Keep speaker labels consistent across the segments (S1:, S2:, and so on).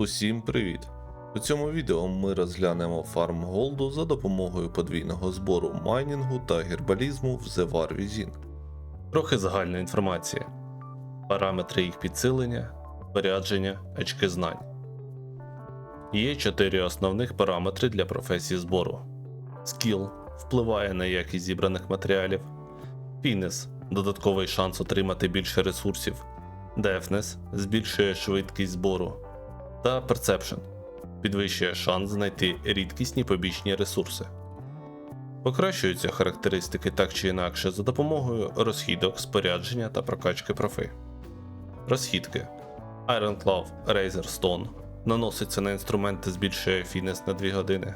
S1: Усім привіт! У цьому відео ми розглянемо фарм голду за допомогою подвійного збору майнінгу та гербалізму в The War Within. Трохи загальної інформації. Параметри їх підсилення, спорядження, очки знань. Є чотири основних параметри для професії збору. Скіл впливає на якість зібраних матеріалів. Фінес додатковий шанс отримати більше ресурсів. Дефнес збільшує швидкість збору. Та Perception підвищує шанс знайти рідкісні побічні ресурси. Покращуються характеристики так чи інакше за допомогою розхідок, спорядження та прокачки профи. Розхідки Iron Claw Razor Stone наноситься на інструменти, збільшує фінес на 2 години.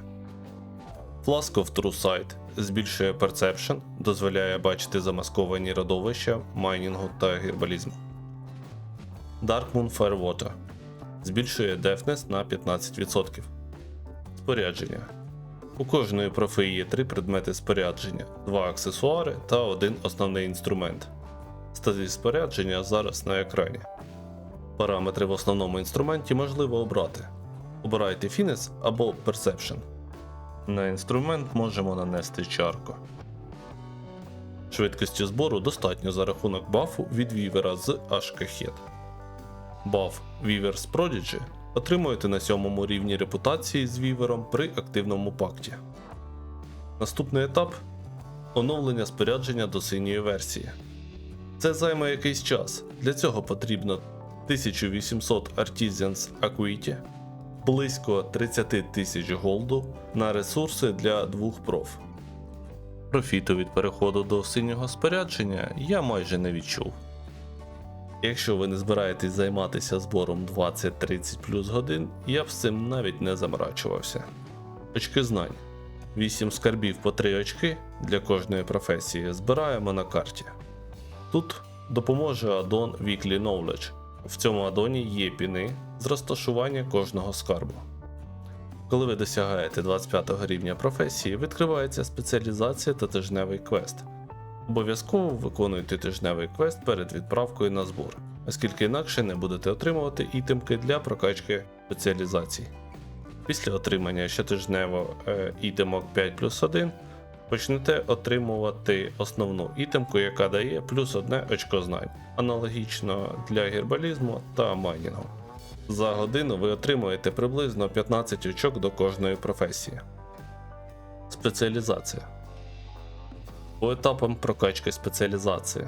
S1: Flask of True Sight збільшує Perception, дозволяє бачити замасковані родовища, майнінгу та гербалізму. Dark Moon Firewater збільшує Deafness на 15%. Спорядження. У кожної профи є три предмети спорядження, два аксесуари та один основний інструмент. Статі спорядження зараз на екрані. Параметри в основному інструменті можливо обрати. Обирайте Finesse або Perception. На інструмент можемо нанести чарку. Швидкості збору достатньо за рахунок бафу від вівера з Ашкахет. Баф Weaver's Prodigy отримуєте на сьомому рівні репутації з вівером при активному пакті. Наступний етап оновлення спорядження до синьої версії. Це займе якийсь час. Для цього потрібно 1800 Artisans Acuity, близько 30 тисяч голду на ресурси для двох проф. Профіту від переходу до синього спорядження я майже не відчув. Якщо ви не збираєтесь займатися збором 20-30 плюс годин, я б з цим навіть не заморачувався. Очки знань. 8 скарбів по 3 очки для кожної професії збираємо на карті. Тут допоможе аддон Weekly Knowledge. В цьому адоні є піни з розташування кожного скарбу. Коли ви досягаєте 25 рівня професії, відкривається спеціалізація та тижневий квест. Обов'язково виконуйте тижневий квест перед відправкою на збор, оскільки інакше не будете отримувати ітемки для прокачки спеціалізацій. Після отримання щотижнево е, ітемок 5 плюс 1 почнете отримувати основну ітемку, яка дає плюс одне очко знань, аналогічно для гербалізму та майнінгу. За годину ви отримуєте приблизно 15 очок до кожної професії. Спеціалізація по етапам прокачки спеціалізації.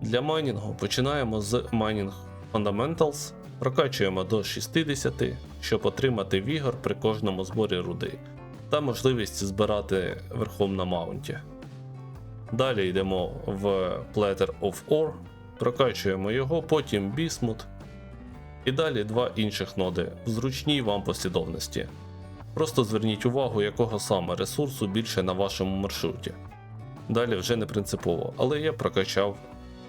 S1: Для майнінгу починаємо з Mining Fundamentals, прокачуємо до 60, щоб отримати вігор при кожному зборі руди та можливість збирати верхом на маунті. Далі йдемо в Platter of Ore, прокачуємо його, потім Bismuth, і далі два інших ноди в зручній вам послідовності. Просто зверніть увагу, якого саме ресурсу більше на вашому маршруті. Далі вже не принципово, але я прокачав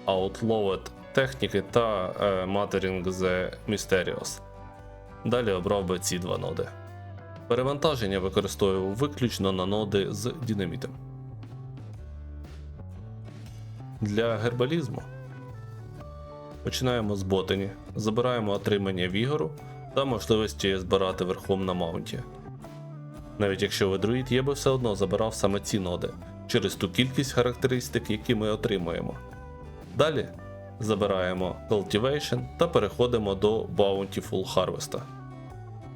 S1: Outlawed техніки та е, Mothering the Mysterious. Далі обрав би ці два ноди. Перевантаження використовував виключно на ноди з динамітом. Для гербалізму починаємо з ботані, забираємо отримання вігору та можливості збирати верхом на маунті. Навіть якщо ви друїд, я би все одно забирав саме ці ноди через ту кількість характеристик, які ми отримуємо. Далі забираємо Cultivation та переходимо до Bountiful Harvest.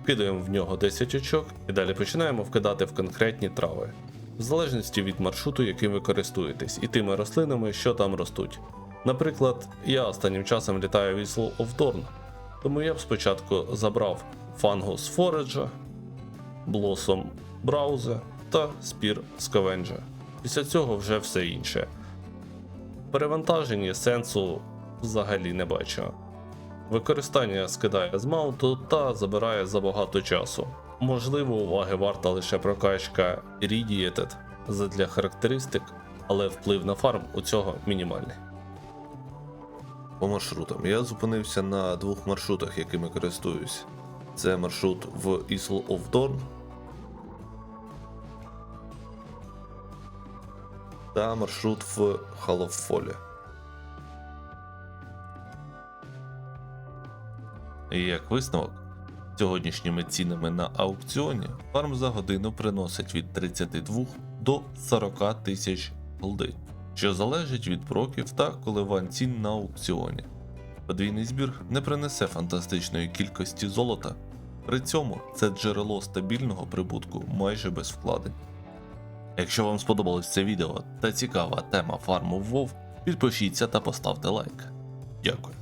S1: Вкидаємо в нього 10 очок і далі починаємо вкидати в конкретні трави, в залежності від маршруту, яким ви користуєтесь, і тими рослинами, що там ростуть. Наприклад, я останнім часом літаю Whistle of Dawn, тому я б спочатку забрав Fungus Forage, Blossom Browse та Spear Scavenger. Після цього вже все інше. Перевантаження сенсу взагалі не бачу. Використання скидає з маунту та забирає забагато часу. Можливо, уваги варта лише прокачка Radiated задля характеристик, але вплив на фарм у цього мінімальний. По маршрутам. Я зупинився на двох маршрутах, якими користуюсь. Це маршрут в Isle of Dawn та маршрут в Халофолі. І як висновок, Сьогоднішніми цінами на аукціоні фарм за годину приносить від 32 до 40 тисяч голди, що залежить від проків та коливань цін на аукціоні. Подвійний збір не принесе фантастичної кількості золота, при цьому це джерело стабільного прибутку майже без вкладень. Якщо вам сподобалось це відео та цікава тема фарму в WoW, підпишіться та поставте лайк. Дякую.